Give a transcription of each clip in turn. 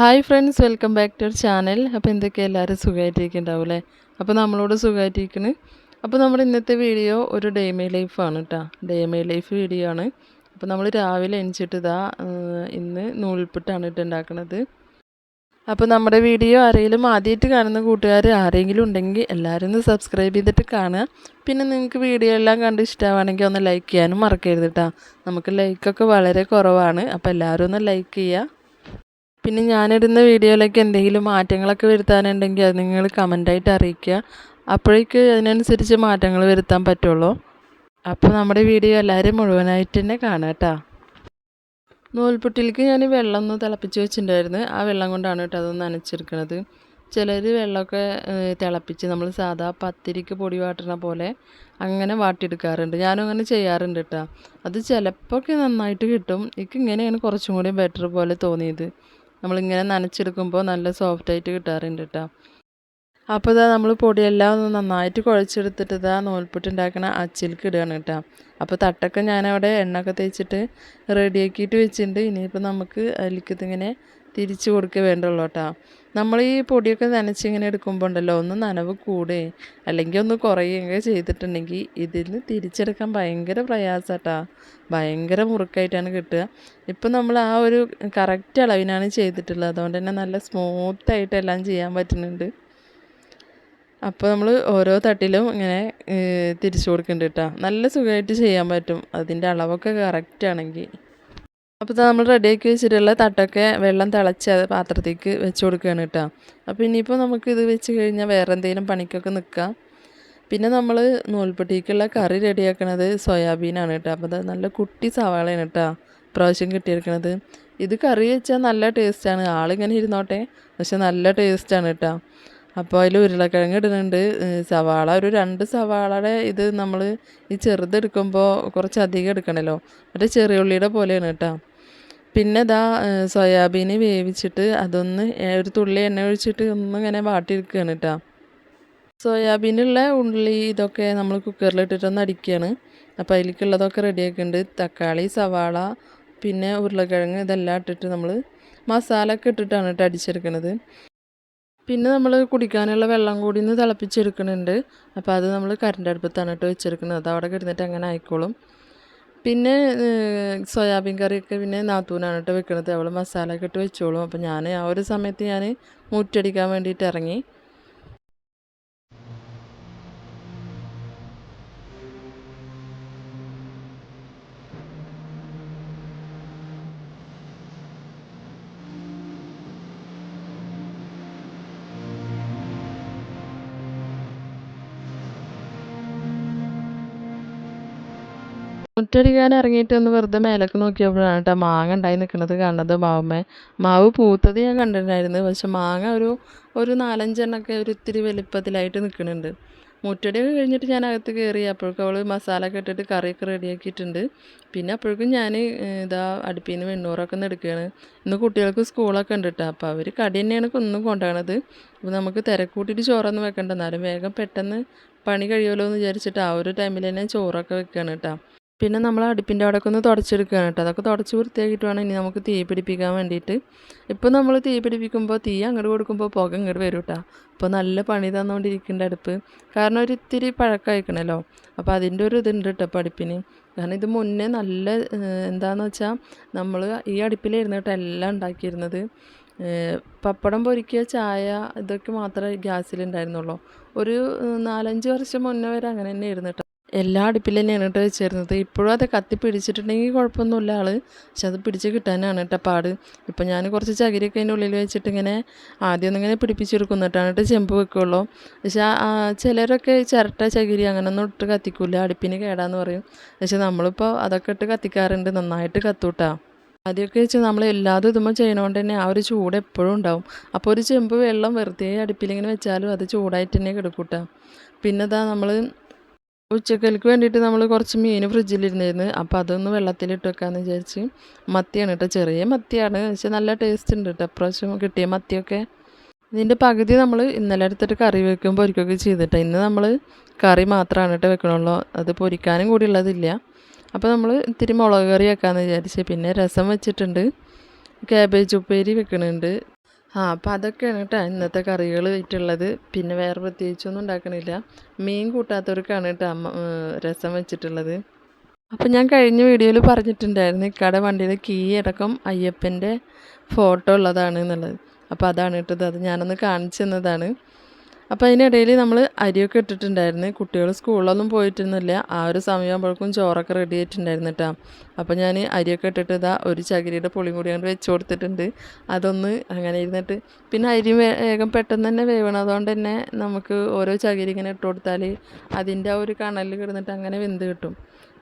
Hi friends welcome back to our channel അപ്പോൾ എന്തൊക്കെ എല്ലാവരും സുഖമായിട്ടിരിക്കുന്നുണ്ടാവും അല്ലേ അപ്പോൾ നമ്മളോട് സുഖമായിട്ടിരിക്കണ് അപ്പോൾ നമ്മുടെ ഇന്നത്തെ വീഡിയോ ഒരു ഡേ മൈ ലൈഫാണ് കേട്ടോ ഡേ മൈ ലൈഫ് വീഡിയോ ആണ്. അപ്പോൾ നമ്മൾ രാവിലെ എണിച്ചിട്ട് ഇതാ ഇന്ന് നൂൽപ്പിട്ടാണ് ഇട്ട് ഉണ്ടാക്കുന്നത് അപ്പോൾ നമ്മുടെ വീഡിയോ ആരെങ്കിലും ആദ്യമായിട്ട് കാണുന്ന കൂട്ടുകാർ ആരെങ്കിലും ഉണ്ടെങ്കിൽ എല്ലാവരും ഒന്ന് സബ്സ്ക്രൈബ് ചെയ്തിട്ട് കാണുക. പിന്നെ നിങ്ങൾക്ക് വീഡിയോ എല്ലാം കണ്ട് ഇഷ്ടമാണെങ്കിൽ ഒന്ന് ലൈക്ക് ചെയ്യാനും മറക്കരുത് കേട്ടോ നമുക്ക് ലൈക്കൊക്കെ വളരെ കുറവാണ്. അപ്പോൾ എല്ലാവരും ഒന്ന് ലൈക്ക് ചെയ്യുക പിന്നെ ഞാനിടുന്ന വീഡിയോയിലേക്ക് എന്തെങ്കിലും മാറ്റങ്ങളൊക്കെ വരുത്താനുണ്ടെങ്കിൽ അത് നിങ്ങൾ കമന്റായിട്ട് അറിയിക്കുക. അപ്പോഴേക്ക് അതിനനുസരിച്ച് മാറ്റങ്ങൾ വരുത്താൻ പറ്റുള്ളൂ. അപ്പോൾ നമ്മുടെ വീഡിയോ എല്ലാവരും മുഴുവനായിട്ട് തന്നെ കാണാം കേട്ടോ. നൂൽപുട്ടിലേക്ക് ഞാൻ വെള്ളം ഒന്ന് തിളപ്പിച്ച് വെച്ചിട്ടുണ്ടായിരുന്നു. ആ വെള്ളം കൊണ്ടാണ് കേട്ടോ അതൊന്ന് നനച്ചെടുക്കണത്. ചിലർ വെള്ളമൊക്കെ തിളപ്പിച്ച് നമ്മൾ സാധാ പത്തിരിക്ക് പൊടി വാട്ടുന്ന പോലെ അങ്ങനെ വാട്ടിയെടുക്കാറുണ്ട്. ഞാനും അങ്ങനെ ചെയ്യാറുണ്ട് കേട്ടോ. അത് ചിലപ്പോൾ ഒക്കെ നന്നായിട്ട് കിട്ടും. എനിക്ക് ഇങ്ങനെയാണ് കുറച്ചും കൂടി ബെറ്റർ പോലെ തോന്നിയത്. നമ്മളിങ്ങനെ നനച്ചെടുക്കുമ്പോൾ നല്ല സോഫ്റ്റായിട്ട് കിട്ടാറുണ്ട് കേട്ടോ അപ്പോൾ ഇതാ നമ്മൾ പൊടിയെല്ലാം ഒന്ന് നന്നായിട്ട് കുഴച്ചെടുത്തിട്ട് ഇതാ നൂൽപ്പുട്ട് ഉണ്ടാക്കണ അച്ചിലേക്ക് ഇടുകയാണ് കേട്ടോ അപ്പോൾ തട്ടൊക്കെ ഞാനവിടെ എണ്ണ ഒക്കെ തേച്ചിട്ട് റെഡിയാക്കിയിട്ട് വെച്ചിട്ടുണ്ട്. ഇനിയിപ്പോൾ നമുക്ക് അതിലേക്ക് ഇതിങ്ങനെ തിരിച്ച് കൊടുക്കുക വേണ്ടുള്ളൂ കേട്ടോ. നമ്മൾ ഈ പൊടിയൊക്കെ നനച്ചിങ്ങനെ എടുക്കുമ്പോൾ ഉണ്ടല്ലോ ഒന്ന് നനവ് കൂടെ അല്ലെങ്കിൽ ഒന്ന് കുറയുകയൊക്കെ ചെയ്തിട്ടുണ്ടെങ്കിൽ ഇതിൽ നിന്ന് തിരിച്ചെടുക്കാൻ ഭയങ്കര പ്രയാസമാട്ടാ ഭയങ്കര മുറുക്കായിട്ടാണ് കിട്ടുക. ഇപ്പം നമ്മൾ ആ ഒരു കറക്റ്റ് അളവിനാണ് ചെയ്തിട്ടുള്ളത്. അതുകൊണ്ട് തന്നെ നല്ല സ്മൂത്തായിട്ട് എല്ലാം ചെയ്യാൻ പറ്റുന്നുണ്ട്. അപ്പോൾ നമ്മൾ ഓരോ തട്ടിലും ഇങ്ങനെ തിരിച്ചു കൊടുക്കുന്നുണ്ട് കേട്ടോ. നല്ല സുഖമായിട്ട് ചെയ്യാൻ പറ്റും. അതിന്റെ അളവൊക്കെ കറക്റ്റ് ആണെങ്കിൽ. അപ്പോൾ ഇത് നമ്മൾ റെഡിയാക്കി വെച്ചിട്ടുള്ള തട്ടൊക്കെ വെള്ളം തിളച്ച് അത് പാത്രത്തേക്ക് വെച്ച് കൊടുക്കുകയാണ് കേട്ടോ. അപ്പോൾ ഇനിയിപ്പോൾ നമുക്ക് ഇത് വെച്ച് കഴിഞ്ഞാൽ വേറെ എന്തെങ്കിലും പണിക്കൊക്കെ നിൽക്കാം പിന്നെ നമ്മൾ നൂൽപ്പട്ടിക്കുള്ള കറി റെഡിയാക്കണത് സോയാബീനാണ് കേട്ടോ. അപ്പോൾ അത് നല്ല കുട്ടി സവാളയാണ് കേട്ടോ പ്രാവശ്യം കിട്ടിയെടുക്കണത് ഇത് കറി വെച്ചാൽ നല്ല ടേസ്റ്റാണ് ആളിങ്ങനെ ഇരുന്നോട്ടെ പക്ഷെ നല്ല ടേസ്റ്റാണ് കേട്ടോ. അപ്പോൾ അതിൽ ഉരുളക്കിഴങ്ങ് ഇടുന്നുണ്ട്. സവാള ഒരു രണ്ട് സവാളയുടെ ഇത് നമ്മൾ ഈ ചെറുതെടുക്കുമ്പോൾ കുറച്ച് അധികം എടുക്കണമല്ലോ മറ്റേ ചെറിയ ഉള്ളിയുടെ പോലെയാണ് കേട്ടോ. പിന്നെ ഇതാ സോയാബീൻ വേവിച്ചിട്ട് അതൊന്ന് ഒരു തുള്ളി എണ്ണ ഒഴിച്ചിട്ട് ഒന്നിങ്ങനെ വാട്ടിയെടുക്കുകയാണ് കേട്ടോ സോയാബീനുള്ള ഉള്ളി ഇതൊക്കെ നമ്മൾ കുക്കറിലിട്ടിട്ടൊന്ന് അടിക്കുകയാണ് അപ്പോൾ അതിലേക്കുള്ളതൊക്കെ റെഡിയാക്കുന്നുണ്ട് തക്കാളി സവാള പിന്നെ ഉരുളക്കിഴങ്ങ് ഇതെല്ലാം ഇട്ടിട്ട് നമ്മൾ മസാല ഒക്കെ ഇട്ടിട്ടാണ് കേട്ടോ അടിച്ചെടുക്കുന്നത് പിന്നെ നമ്മൾ കുടിക്കാനുള്ള വെള്ളം കൂടി ഒന്ന് തിളപ്പിച്ചെടുക്കുന്നുണ്ട് അപ്പോൾ അത് നമ്മൾ കറണ്ട് അടുപ്പത്താണ് കേട്ടോ വെച്ചെടുക്കുന്നത് അത് അവിടെ കിടന്നിട്ട് അങ്ങനെ ആയിക്കോളും. പിന്നെ സോയാബീൻ കറിയൊക്കെ പിന്നെ നാത്തൂനാണ് കേട്ടോ വെക്കണത്. അവൾ മസാല ഇട്ട് വെച്ചോളും. അപ്പോൾ ഞാൻ ആ ഒരു സമയത്ത് ഞാൻ മുറ്റടിക്കാൻ വേണ്ടിയിട്ട് ഇറങ്ങി. മുറ്റടിക്കാൻ ഇറങ്ങിയിട്ട് ഒന്ന് വെറുതെ മേലേക്ക് നോക്കിയപ്പോഴാണ് കേട്ടോ മാങ്ങ ഉണ്ടായി നിൽക്കുന്നത് കണ്ടത് മാവുമേ മാവ് പൂത്തത് ഞാൻ കണ്ടിട്ടുണ്ടായിരുന്നു. പക്ഷെ മാങ്ങ ഒരു ഒരു നാലഞ്ചെണ്ണൊക്കെ ഒരു ഇത്തിരി വലിപ്പത്തിലായിട്ട് നിൽക്കുന്നുണ്ട് മുറ്റടിയൊക്കെ കഴിഞ്ഞിട്ട് ഞാൻ അകത്ത് കയറി അപ്പോഴേക്കും അവൾ മസാല ഇട്ടിട്ട് കറിയൊക്കെ റെഡിയാക്കിയിട്ടുണ്ട്. പിന്നെ അപ്പോഴേക്കും ഞാൻ ഇതാ അടുപ്പിൽ നിന്ന് വെണ്ണൂറൊക്കെ ഒന്ന് എടുക്കുകയാണ്. ഇന്ന് കുട്ടികൾക്ക് സ്കൂളൊക്കെ ഉണ്ട് കേട്ടോ അപ്പോൾ അവർ കടി തന്നെയാണ് ഒന്നും കൊണ്ടുപോകണത് അപ്പോൾ നമുക്ക് തിരക്കൂട്ടിയിട്ട് ചോറൊന്നും വെക്കണ്ട. എന്നാലും വേഗം പെട്ടെന്ന് പണി കഴിയുമല്ലോ എന്ന് വിചാരിച്ചിട്ട് ആ ഒരു ടൈമിൽ തന്നെ ചോറൊക്കെ വെക്കുകയാണ് കേട്ടോ പിന്നെ നമ്മൾ അടുപ്പിന്റെ അവിടെയൊക്കെ ഒന്ന് തുടച്ചെടുക്കുകയാണ് കേട്ടോ. അതൊക്കെ തുടച്ച് വൃത്തിയാക്കിയിട്ട് വേണം ഇനി നമുക്ക് തീ പിടിപ്പിക്കാൻ വേണ്ടിയിട്ട്. ഇപ്പോൾ നമ്മൾ തീ പിടിപ്പിക്കുമ്പോൾ തീ അങ്ങോട്ട് കൊടുക്കുമ്പോൾ പുക ഇങ്ങോട്ട് വരും കേട്ടോ. അപ്പോൾ നല്ല പണി തന്നുകൊണ്ടിരിക്കേണ്ട അടുപ്പ്. കാരണം ഒരു ഇത്തിരി പഴക്കമായിക്കണല്ലോ അപ്പോൾ അതിന്റെ ഒരു ഇതുണ്ട് കേട്ടോ ഇപ്പോൾ അടുപ്പിന് കാരണം ഇത് മുന്നേ നല്ല എന്താണെന്ന് വെച്ചാൽ നമ്മൾ ഈ അടുപ്പിലായിരുന്നു കേട്ടോ എല്ലാം ഉണ്ടാക്കിയിരുന്നത്. പപ്പടം പൊരിക്കുക ചായ ഇതൊക്കെ മാത്രമേ ഗ്യാസിലുണ്ടായിരുന്നുള്ളൂ. ഒരു നാലഞ്ച് വർഷം മുന്നേ വരെ അങ്ങനെ തന്നെ കേട്ടോ. എല്ലാ അടുപ്പിൽ തന്നെയാണ് കേട്ടോ വെച്ചിരുന്നത്. ഇപ്പോഴും അത് കത്തി പിടിച്ചിട്ടുണ്ടെങ്കിൽ കുഴപ്പമൊന്നുമില്ല ആൾ പക്ഷെ അത് പിടിച്ച് കിട്ടാനാണ് കേട്ടോ പാട്. ഇപ്പം ഞാൻ കുറച്ച് ചകിരിയൊക്കെ അതിന്റെ ഉള്ളിൽ വെച്ചിട്ട് ഇങ്ങനെ ആദ്യം ഇങ്ങനെ പിടിപ്പിച്ചെടുക്കും. എന്നിട്ടാണ് കേട്ടോ ചെമ്പ് വെക്കുള്ളൂ. പക്ഷെ ചിലരൊക്കെ ചിരട്ട ചകിരി അങ്ങനെയൊന്നും ഇട്ട് കത്തിക്കൂല. അടുപ്പിന് കേടാന്ന് പറയും. പക്ഷെ നമ്മളിപ്പോൾ അതൊക്കെ ഇട്ട് കത്തിക്കാറുണ്ട്. നന്നായിട്ട് കത്തൂട്ടാ. ആദ്യമൊക്കെ വെച്ചാൽ നമ്മൾ എല്ലാതും ഇതുമ്പോൾ ചെയ്യണോണ്ട് തന്നെ ആ ഒരു ചൂട് എപ്പോഴും ഉണ്ടാവും. അപ്പോൾ ഒരു ചെമ്പ് വെള്ളം വെറുതെ അടുപ്പിലിങ്ങനെ വെച്ചാലും അത് ചൂടായിട്ട് തന്നെ കിടക്കൂട്ടാ. പിന്നെ ഇതാ നമ്മൾ ഉച്ചക്കലേക്ക് വേണ്ടിയിട്ട് നമ്മൾ കുറച്ച് മീൻ ഫ്രിഡ്ജിലിരുന്നിരുന്നു. അപ്പോൾ അതൊന്ന് വെള്ളത്തിലിട്ട് വെക്കാമെന്ന് വിചാരിച്ച് മത്തിയാണ് കേട്ടോ ചെറിയ മത്തിയാണ്. പക്ഷെ നല്ല ടേസ്റ്റ് ഉണ്ട് കേട്ടോ അപ്രാവശ്യം കിട്ടിയ മത്തിയൊക്കെ. ഇതിന്റെ പകുതി നമ്മൾ ഇന്നലെ എടുത്തിട്ട് കറി വെക്കും പൊരിക്കുകയൊക്കെ ചെയ്തിട്ട് ഇന്ന് നമ്മൾ കറി മാത്രമാണ് കേട്ടോ വെക്കണുള്ളൂ. അത് പൊരിക്കാനും കൂടി ഉള്ളതില്ല. അപ്പോൾ നമ്മൾ ഇത്തിരി മുളക് കറി വെക്കാമെന്ന് വിചാരിച്ച്. പിന്നെ രസം വെച്ചിട്ടുണ്ട്. ക്യാബേജ് ഉപ്പേരി വെക്കണുണ്ട്. ആ അപ്പം അതൊക്കെയാണ് കേട്ടോ ഇന്നത്തെ കറികൾ ആയിട്ടുള്ളത്. പിന്നെ വേറെ പ്രത്യേകിച്ചൊന്നും ഉണ്ടാക്കണില്ല. മീൻ കൂട്ടാത്തവർക്കാണ് കേട്ടോ അമ്മ രസം വെച്ചിട്ടുള്ളത്. അപ്പം ഞാൻ കഴിഞ്ഞ വീഡിയോയിൽ പറഞ്ഞിട്ടുണ്ടായിരുന്നു ഇക്കാടെ വണ്ടിയിൽ കീ അടക്കം അയ്യപ്പന്റെ ഫോട്ടോ ഉള്ളതാണ് എന്നുള്ളത്. അപ്പോൾ അതാണ് കേട്ടത്. അത് ഞാനൊന്ന് കാണിച്ചു തന്നതാണ്. അപ്പോൾ അതിനിടയിൽ നമ്മൾ അരിയൊക്കെ ഇട്ടിട്ടുണ്ടായിരുന്നു. കുട്ടികൾ സ്കൂളിലൊന്നും പോയിട്ടൊന്നുമില്ല. ആ ഒരു സമയമാകുമ്പോഴേക്കും ചോറൊക്കെ റെഡി ആയിട്ടുണ്ടായിരുന്നു കേട്ടോ അപ്പോൾ ഞാൻ അരിയൊക്കെ ഇട്ടിട്ട് ഇതാ ഒരു ചകിരിയുടെ പുളിയും കൂടി അങ്ങോട്ട് വെച്ച് കൊടുത്തിട്ടുണ്ട്. അതൊന്ന് അങ്ങനെ ഇരുന്നിട്ട് പിന്നെ അരി വേഗം പെട്ടെന്ന് തന്നെ വേവണതുകൊണ്ട് തന്നെ നമുക്ക് ഓരോ ചകിരി ഇങ്ങനെ ഇട്ട് കൊടുത്താൽ അതിന്റെ ആ ഒരു കണലിൽ കിടന്നിട്ട് അങ്ങനെ വെന്ത് കിട്ടും.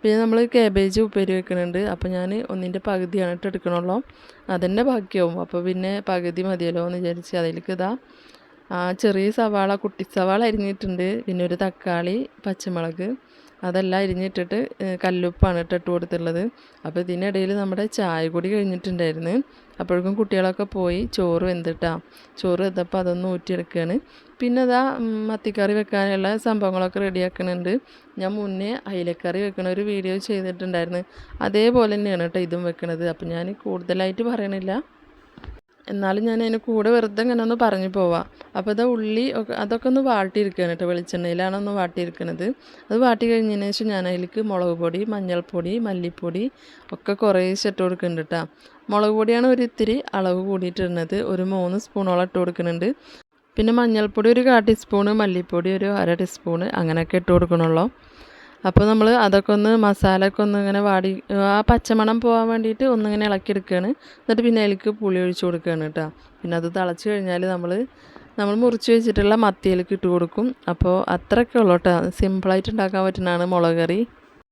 പിന്നെ നമ്മൾ കേബേജ് ഉപ്പേരി വെക്കുന്നുണ്ട് അപ്പോൾ ഞാൻ ഒന്നിന്റെ പകുതിയാണ് ഇട്ട് എടുക്കണുള്ളൂ. അതന്നെ ബാക്കിയാവും അപ്പോൾ പിന്നെ പകുതി മതിയല്ലോ എന്ന് വിചാരിച്ച് അതിലേക്ക് ഇതാ ചെറിയ സവാള കുട്ടി സവാള അരിഞ്ഞിട്ടുണ്ട്. പിന്നെ ഒരു തക്കാളി പച്ചമുളക്. അതെല്ലാം അരിഞ്ഞിട്ടിട്ട് കല്ലുപ്പാണ് ഇട്ടിട്ട് കൊടുത്തുള്ളത് അപ്പോൾ ഇതിനിടയിൽ നമ്മുടെ ചായ കൂടി കഴിഞ്ഞിട്ടുണ്ടായിരുന്നു. അപ്പോഴേക്കും കുട്ടികളൊക്കെ പോയി ചോറ് വെന്തിട്ടാ. ചോറ് വെന്തപ്പോൾ അതൊന്ന് ഊറ്റിയെടുക്കുകയാണ് പിന്നെ അതാ മത്തിക്കറി വെക്കാനുള്ള സംഭവങ്ങളൊക്കെ റെഡിയാക്കുന്നുണ്ട് ഞാൻ മുന്നേ അയിലക്കറി വെക്കണ ഒരു വീഡിയോ ചെയ്തിട്ടുണ്ടായിരുന്നു. അതേപോലെ തന്നെയാണ് കേട്ടോ ഇതും വെക്കണത്. അപ്പം ഞാൻ കൂടുതലായിട്ട് പറയണില്ല. എന്നാലും ഞാൻ അതിന് കൂടെ വെറുതെ ഇങ്ങനെ ഒന്ന് പറഞ്ഞു പോവാം. അപ്പോൾ ഇതാ ഉള്ളി അതൊക്കെ ഒന്ന് വാട്ടിയിരിക്കുകയാണ് കേട്ടോ വെളിച്ചെണ്ണയിലാണ് ഒന്ന് വാട്ടിയിരിക്കണത്. അത് വാട്ടി കഴിഞ്ഞതിന് ശേഷം ഞാൻ അതിലേക്ക് മുളക് പൊടി മഞ്ഞൾപ്പൊടി മല്ലിപ്പൊടി ഒക്കെ കുറേശ്ശെ ഇട്ട് കൊടുക്കുന്നുണ്ട് കേട്ടോ. മുളക് പൊടിയാണ് ഒരു ഇത്തിരി അളവ് കൂടിയിട്ടിരുന്നത്. ഒരു മൂന്ന് സ്പൂണോളം ഇട്ട് കൊടുക്കുന്നുണ്ട്. പിന്നെ മഞ്ഞൾപ്പൊടി ഒരു കാ ടീസ്പൂണ് മല്ലിപ്പൊടി ഒരു അര ടീസ്പൂണ് അങ്ങനെയൊക്കെ ഇട്ട് കൊടുക്കണുള്ളൂ. അപ്പോൾ നമ്മൾ അതൊക്കെ ഒന്ന് മസാല ഒക്കെ ഒന്ന് ഇങ്ങനെ വാടി ആ പച്ചമണം പോകാൻ വേണ്ടിയിട്ട് ഒന്നിങ്ങനെ ഇളക്കിയെടുക്കുകയാണ് എന്നിട്ട് പിന്നെ അതിലേക്ക് പുളി ഒഴിച്ച് കൊടുക്കുകയാണ് കേട്ടോ. പിന്നെ അത് തിളച്ച് കഴിഞ്ഞാൽ നമ്മൾ നമ്മൾ മുറിച്ച് വെച്ചിട്ടുള്ള മത്തിയിലേക്ക് ഇട്ട് കൊടുക്കും. അപ്പോൾ അത്രയൊക്കെ ഉള്ളൂ കേട്ടോ. സിമ്പിളായിട്ട് ഉണ്ടാക്കാൻ പറ്റുന്നതാണ് മുളക് കറി.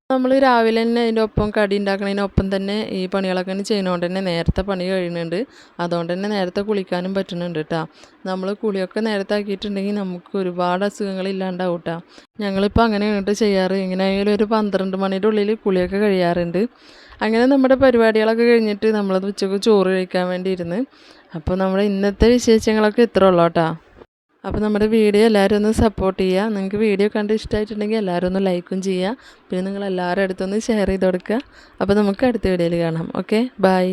നമ്മൾ രാവിലെ തന്നെ അതിന്റെ ഒപ്പം കടി ഉണ്ടാക്കുന്നതിനൊപ്പം തന്നെ ഈ പണികളൊക്കെ ചെയ്യുന്നതുകൊണ്ട് തന്നെ നേരത്തെ പണി കഴിയുന്നുണ്ട്. അതുകൊണ്ട് തന്നെ നേരത്തെ കുളിക്കാനും പറ്റുന്നുണ്ട് കേട്ടോ നമ്മൾ കുളിയൊക്കെ നേരത്തെ ആക്കിയിട്ടുണ്ടെങ്കിൽ നമുക്ക് ഒരുപാട് അസുഖങ്ങൾ ഇല്ലാണ്ടാവും കേട്ടോ ഞങ്ങളിപ്പോൾ അങ്ങനെ ഇങ്ങോട്ട് ചെയ്യാറ്. എങ്ങനെയായാലും ഒരു പന്ത്രണ്ട് മണിയുടെ ഉള്ളിൽ കുളിയൊക്കെ കഴിയാറുണ്ട്. അങ്ങനെ നമ്മുടെ പരിപാടികളൊക്കെ കഴിഞ്ഞിട്ട് നമ്മളത് ഉച്ചയ്ക്ക് ചോറ് കഴിക്കാൻ വേണ്ടി ഇരുന്ന് അപ്പോൾ നമ്മുടെ ഇന്നത്തെ വിശേഷങ്ങളൊക്കെ ഇത്ര ഉള്ളൂ കേട്ടോ അപ്പോൾ നമ്മുടെ വീഡിയോ എല്ലാവരും ഒന്ന് സപ്പോർട്ട് ചെയ്യുക. നിങ്ങൾക്ക് വീഡിയോ കണ്ട് ഇഷ്ടമായിട്ടുണ്ടെങ്കിൽ എല്ലാവരും ഒന്ന് ലൈക്കും ചെയ്യുക. പിന്നെ നിങ്ങൾ എല്ലാവരുടെ അടുത്തൊന്ന് ഷെയർ ചെയ്ത് കൊടുക്കുക. അപ്പോൾ നമുക്ക് അടുത്ത വീഡിയോയിൽ കാണാം. Okay bye